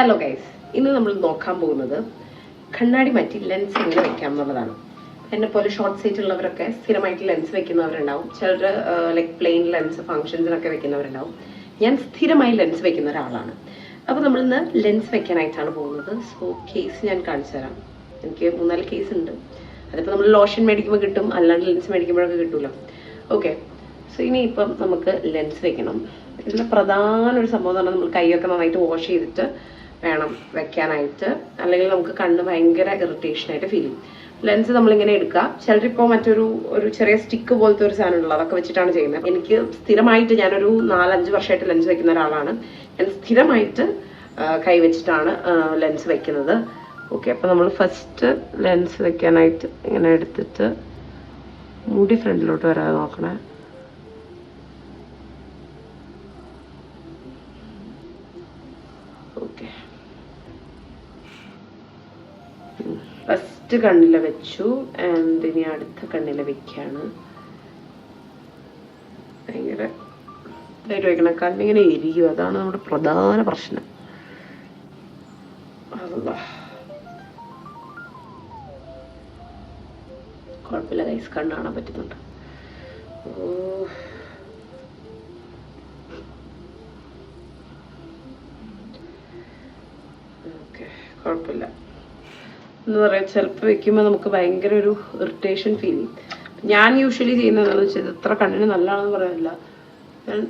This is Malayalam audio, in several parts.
ഹലോ ഗൈസ് ഇന്ന് നമ്മൾ നോക്കാൻ പോകുന്നത് കണ്ണാടി മാറ്റി ലെൻസ് എങ്ങനെ വെക്കാം എന്നുള്ളതാണ്. എന്നെ പോലെ ഷോർട്ട് സൈറ്റ് ഉള്ളവരൊക്കെ സ്ഥിരമായിട്ട് ലെൻസ് വെക്കുന്നവരുണ്ടാവും. ചിലർ ലൈക്ക് പ്ലെയിൻ ലെൻസ് ഫംഗ്ഷൻസിനൊക്കെ വെക്കുന്നവരുണ്ടാവും. ഞാൻ സ്ഥിരമായി ലെൻസ് വെക്കുന്ന ഒരാളാണ്. അപ്പോൾ നമ്മൾ ഇന്ന് ലെൻസ് വെക്കാനായിട്ടാണ് പോകുന്നത്. സോ കേസ് ഞാൻ കാണിച്ചു തരാം. എനിക്ക് മൂന്നാൽ കേസ് ഉണ്ട്. അതിപ്പോൾ നമ്മൾ ലോഷൻ മേടിക്കുമ്പോൾ കിട്ടും. അല്ലാണ്ട് ലെൻസ് മേടിക്കുമ്പോഴൊക്കെ കിട്ടുമല്ലോ ഓക്കെ സോ ഇനി ഇപ്പം നമുക്ക് ലെൻസ് വെക്കണം. ഇതിന്റെ പ്രധാന ഒരു സംഭവം എന്ന് പറഞ്ഞാൽ നമ്മൾ കൈയൊക്കെ നന്നായിട്ട് വാഷ് ചെയ്തിട്ട് വേണം വെക്കാനായിട്ട്. അല്ലെങ്കിൽ നമുക്ക് കണ്ണ് ഭയങ്കര ഇറിറ്റേഷൻ ആയിട്ട് ഫീൽ ചെയ്യും. ലെൻസ് നമ്മളിങ്ങനെ എടുക്കുക. ചിലരിപ്പോൾ മറ്റൊരു ഒരു ചെറിയ സ്റ്റിക്ക് പോലത്തെ ഒരു സാധനം ഉള്ളത് അതൊക്കെ വെച്ചിട്ടാണ് ചെയ്യുന്നത്. എനിക്ക് സ്ഥിരമായിട്ട് ഞാനൊരു നാലഞ്ച് വർഷമായിട്ട് ലെൻസ് വെക്കുന്ന ഒരാളാണ്. ഞാൻ സ്ഥിരമായിട്ട് കൈ വെച്ചിട്ടാണ് ലെൻസ് വെക്കുന്നത്. ഓക്കെ അപ്പോൾ നമ്മൾ ഫസ്റ്റ് ലെൻസ് വെക്കാനായിട്ട് ഇങ്ങനെ എടുത്തിട്ട് മുടി ഫ്രണ്ടിലോട്ട് വരാതെ നോക്കണേ. ഓക്കെ. ഫസ്റ്റ് കണ്ണില വെച്ചു ആൻഡ് ഇനി അടുത്ത കണ്ണില വെക്കാണ്. ഭയങ്കര ഇതായിട്ട് വെക്കണം കണ്ണിങ്ങനെ എരിയും. അതാണ് നമ്മുടെ പ്രധാന പ്രശ്നം. കുഴപ്പമില്ല കൈസ് കണ്ണ് കാണാൻ പറ്റുന്നുണ്ട്. ഓ. ഓക്കെ. കുഴപ്പമില്ല. എന്ന് പറയാം ചിലപ്പോൾ വെക്കുമ്പോൾ നമുക്ക് ഭയങ്കര ഒരു ഇറിറ്റേഷൻ ഫീൽ ചെയ്യും. ഞാൻ യൂഷ്വലി ചെയ്യുന്നത് എന്താണെന്ന് വെച്ചാൽ ഇത് ഇത്ര കണ്ണിന് നല്ലതാണെന്ന് പറയാനില്ല. ഞാൻ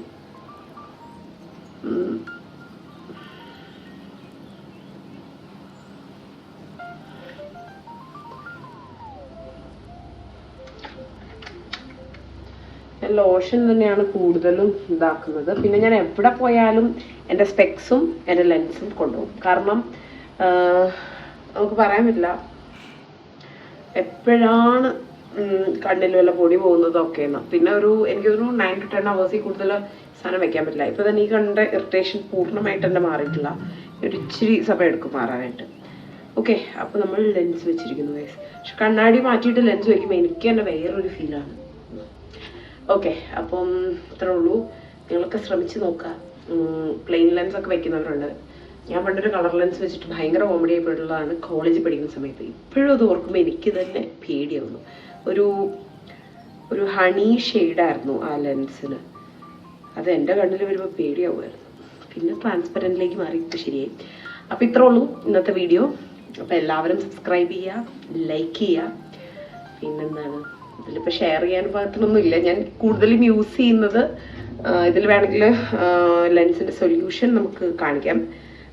ലോഷൻ തന്നെയാണ് കൂടുതലും ഇതാക്കുന്നത്. പിന്നെ ഞാൻ എവിടെ പോയാലും എന്റെ സ്പെക്സും എന്റെ ലെൻസും കൊണ്ടുപോകും. കാരണം നമുക്ക് പറയാൻ പറ്റില്ല. എപ്പോഴാണ് കണ്ണിൽ വല്ല പൊടി പോകുന്നതൊക്കെ എന്ന് പിന്നെ ഒരു എനിക്ക് എനിക്കൊരു നയൻ ടു ടെൻ അവേഴ്സിൽ കൂടുതൽ സാധനം വെക്കാൻ പറ്റില്ല. ഇപ്പൊ തന്നെ ഈ കണ്ട ഇറിറ്റേഷൻ പൂർണമായിട്ട് എന്റെ മാറിയിട്ടില്ല. ഒരു ഇച്ചിരി സമയം എടുക്കും മാറാനായിട്ട്. ഓക്കെ അപ്പോൾ നമ്മൾ ലെൻസ് വെച്ചിരിക്കുന്നു guys. പക്ഷെ കണ്ണാടി മാറ്റിയിട്ട് ലെൻസ് വയ്ക്കുമ്പോൾ എനിക്ക് തന്നെ വേറൊരു ഫീലാണ് ഓക്കെ അപ്പം ഇത്രേ ഉള്ളൂ. നിങ്ങളൊക്കെ ശ്രമിച്ച് നോക്കുക. പ്ലെയിൻ ലെൻസ് ഒക്കെ വെക്കുന്നവരുണ്ട്. ഞാൻ പണ്ടൊരു കളർ ലെൻസ് വെച്ചിട്ട് ഭയങ്കര കോമഡി ആയിപ്പോയിട്ടുള്ളതാണ് കോളേജിൽ പഠിക്കുന്ന സമയത്ത്. ഇപ്പോഴും അത് ഓർക്കുമ്പോൾ എനിക്ക് തന്നെ പേടിയാവുന്നു. ഒരു ഒരു ഹണി ഷെയ്ഡായിരുന്നു ആ ലെൻസിന് അത് എന്റെ കണ്ണിൽ വരുമ്പോൾ പേടിയാവുമായിരുന്നു. പിന്നെ ട്രാൻസ്പെറന്റിലേക്ക് മാറി ശരിയായി. അപ്പോൾ ഇത്രേ ഉള്ളൂ ഇന്നത്തെ വീഡിയോ അപ്പോൾ എല്ലാവരും സബ്സ്ക്രൈബ് ചെയ്യുക ലൈക്ക് ചെയ്യുക പിന്നെന്താണ്? ഇതിലിപ്പോൾ ഷെയർ ചെയ്യാൻ പാകത്തിനൊന്നും ഇല്ല. ഞാൻ കൂടുതലും യൂസ് ചെയ്യുന്നത് ഇതിൽ വേണമെങ്കിൽ ലെൻസിന്റെ സൊല്യൂഷൻ നമുക്ക് കാണിക്കാം.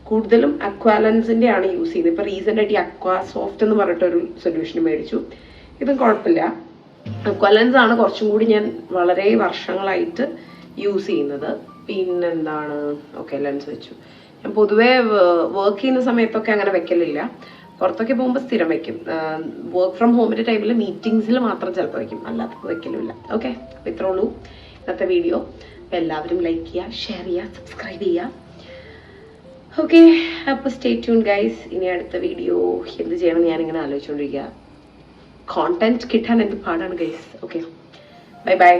കൂടുതലും അക്വാലൻസിന്റെ ആണ് യൂസ് ചെയ്യുന്നത്. ഇപ്പോൾ റീസെന്റ് ആയിട്ട് ഈ അക്വാ സോഫ്റ്റ് എന്ന് പറഞ്ഞിട്ടൊരു സൊല്യൂഷൻ മേടിച്ചു. ഇതും കുഴപ്പമില്ല. അക്വാലൻസ് ആണ് കുറച്ചും കൂടി ഞാൻ വളരെ വർഷങ്ങളായിട്ട് യൂസ് ചെയ്യുന്നത്. പിന്നെന്താണ്? ഓക്കെ ലെൻസ് വെച്ചു. ഞാൻ പൊതുവേ വർക്ക് ചെയ്യുന്ന സമയത്തൊക്കെ അങ്ങനെ വെക്കലില്ല. പുറത്തൊക്കെ പോകുമ്പോൾ സ്ഥിരം വെക്കും. വർക്ക് ഫ്രം ഹോമിന്റെ ടൈമിൽ മീറ്റിംഗ്സിൽ മാത്രം ചിലപ്പോൾ വെക്കും. അല്ലാത്തപ്പോൾ വെക്കലുമില്ല. ഓക്കെ അപ്പോൾ ഇത്രേ ഉള്ളൂ ഇന്നത്തെ വീഡിയോ അപ്പോൾ എല്ലാവരും ലൈക്ക് ചെയ്യുക ഷെയർ ചെയ്യുക സബ്സ്ക്രൈബ് ചെയ്യുക. ഓക്കെ അപ്പോൾ സ്റ്റേ ട്യൂൺ ഗൈസ് ഇനി അടുത്ത വീഡിയോ എന്ത് ചെയ്യണം ഞാനിങ്ങനെ ആലോചിച്ചുകൊണ്ടിരിക്കുക കോണ്ടന്റ് കിട്ടാൻ എന്ത് പാടാണ് ഗൈസ് ഓക്കെ ബൈ ബൈ